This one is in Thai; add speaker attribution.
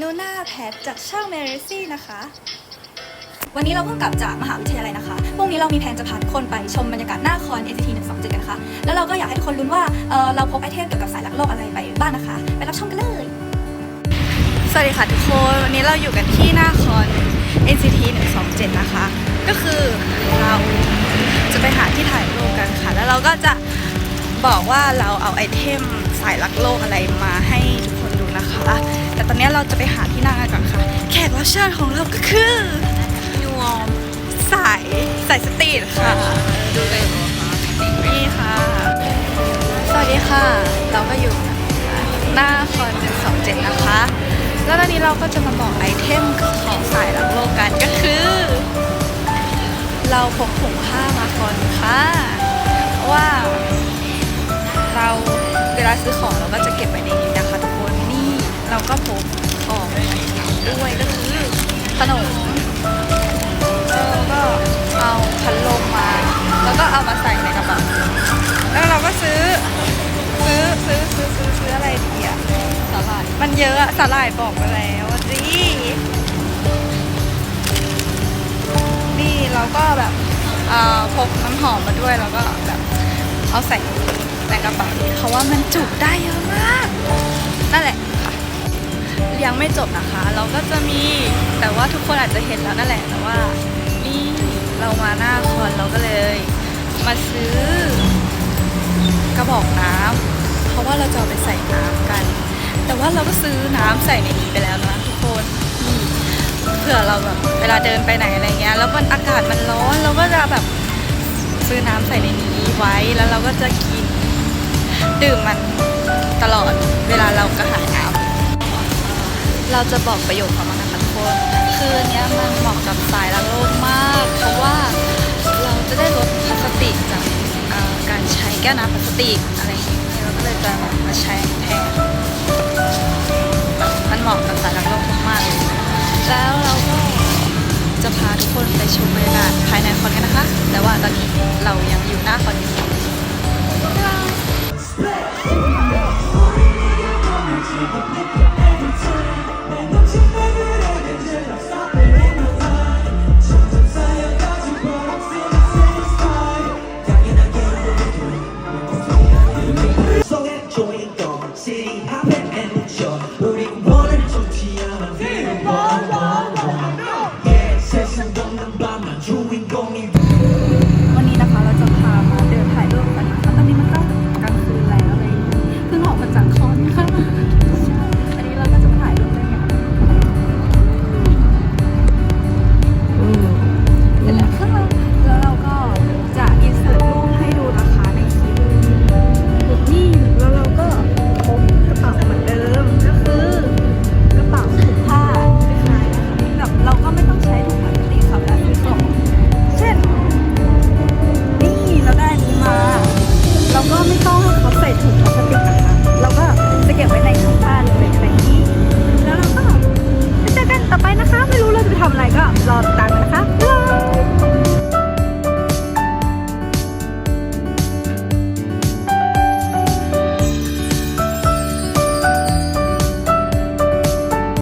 Speaker 1: นูน่าแพทจากช่องเมริซี่นะคะ วันนี้เราเพิ่งกลับจากมหาวิทยาลัยนะคะ พรุ่งนี้เรามีแผนจะพาทุกคนไปชมบรรยากาศหน้าคอน NCT 127กันนะคะ แล้วเราก็อยากให้ทุกคนลุ้ว่าเอ่อเราพกไอเทมเกี่ยวกับสายลักโลกอะไรไปบ้างนะคะ ไปรับชมกันเลย สวัสดีค่ะทุกคน วันนี้เราอยู่กันที่หน้าคอน NCT 127 นะคะ ก็คือเราจะไปหาที่ถ่ายรูปกันค่ะ แล้วเราก็จะบอกว่าเราเอาไอเทมสายลักโลกอะไรมาให้ ต่ตอนนี้เราจะไปหาที่นั่งกันก่อนค่ะ แขกรับเชิญของเราก็คือยูวอมสายสายสตรีทค่ะ ดูเลยนี่ค่ะ สวัสดีค่ะ เราก็อยู่หน้าคอน127นะคะ แล้วตอนนี้เราก็จะมาบอกไอเทมของสายลักโลกกันก็คือ เราพกถุงผ้ามาก่อนค่ะว่าเราเวลาซื้อของเราก็จะเก็บไว้ในนี้นะคะ เราก็พกของด้วยก็คือขนมแล้วก็เอาพัดลมมา แล้วก็เอามาใส่ในกระเป๋าแล้วเราก็ซื้อ ซื้อซื้อซื้อซื้อซื้ออะไรดีอะสาหร่ายมันเยอะอะสาหร่ายบอกมาแล้วอะสินี่เราก็แบบเออพกน้ำหอมมาด้วยแล้วก็แบบเอาใส่ในกระเป๋าเพราะว่ามันจุได้เยอะมาก นั่นแหละ ยังไม่จบนะคะ เราก็จะมีแต่ว่าทุกคนอาจจะเห็นแล้วนั่นแหละแต่ว่า นี่เรามาหน้าคอนเราก็เลย มาซื้อกระบอกน้ำเพราะว่าเราจะเอาไปใส่น้ำกัน แต่ว่าเราก็ซื้อน้ำใส่ในนี้ไปแล้วนะทุกคนเผื่อเราแบบเวลาเดินไปไหนอะไรเงี้ยแล้วมันอากาศมันร้อนเราก็จะแบบซื้อน้ำใส่ในนี้ไว้แล้วเราก็จะกิน ดื่มมันตลอดเวลาเรากระหายน้ำ เราจะบอกประโยชน์ของมันนะคะทุกคนคืออันเนี้ยมันเหมาะกับสายรักโลกมาก เพราะว่าเราจะได้ลดพลาสติกจากการใช้แก้วน้ำพลาสติกอะไรอย่างเงี้ยเราก็เลยจะมาใช้แทนมันเหมาะกับสายรักโลกมากๆเลยแล้วเราก็จะพาทุกคนไปชมบรรยากาศภายในคอนกันนะคะ แต่ว่าตอนนี้เรายังอยู่หน้าคอนอยู่บ๊ายบาย พระเ